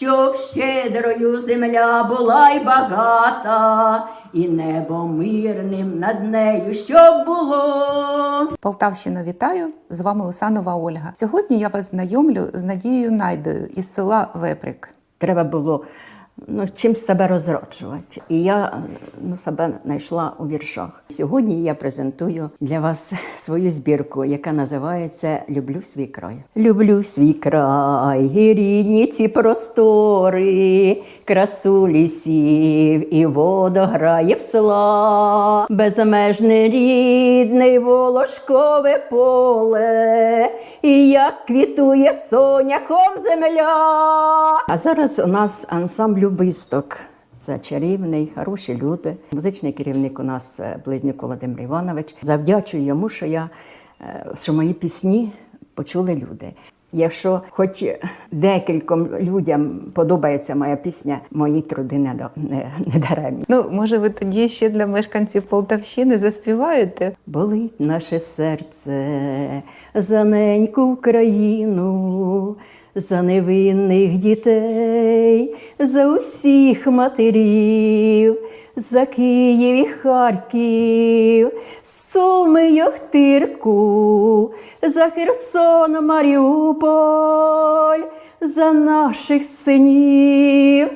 щоб щедрою земля була й багата, і небо мирним над нею щоб було. Полтавщина, вітаю! З вами Усанова Ольга. Сьогодні я вас знайомлю з Надією Найдою із села Веприк. Треба було ну, чим себе розроджувати. І я ну, себе знайшла у віршах. Сьогодні я презентую для вас свою збірку, яка називається Люблю свій край. Люблю свій край, рідні ці простори, красу лісів і водограїв села, безмежне рідне волошкове поле, і як квітує соняхом земля. А зараз у нас ансамбль «Любисток». Це чарівний, хороші люди. Музичний керівник у нас е, Близнюк Володимир Іванович. Завдячую йому, що я е, що мої пісні почули люди. Якщо хоч декільком людям подобається моя пісня, мої труди не, до- не, не даремні. Ну, може, ви тоді ще для мешканців Полтавщини заспіваєте? Болить наше серце за неньку Україну, за невинних дітей, за усіх матерів, за Київ і Харків, Суми й Охтирку, за Херсон, Маріуполь, за наших синів.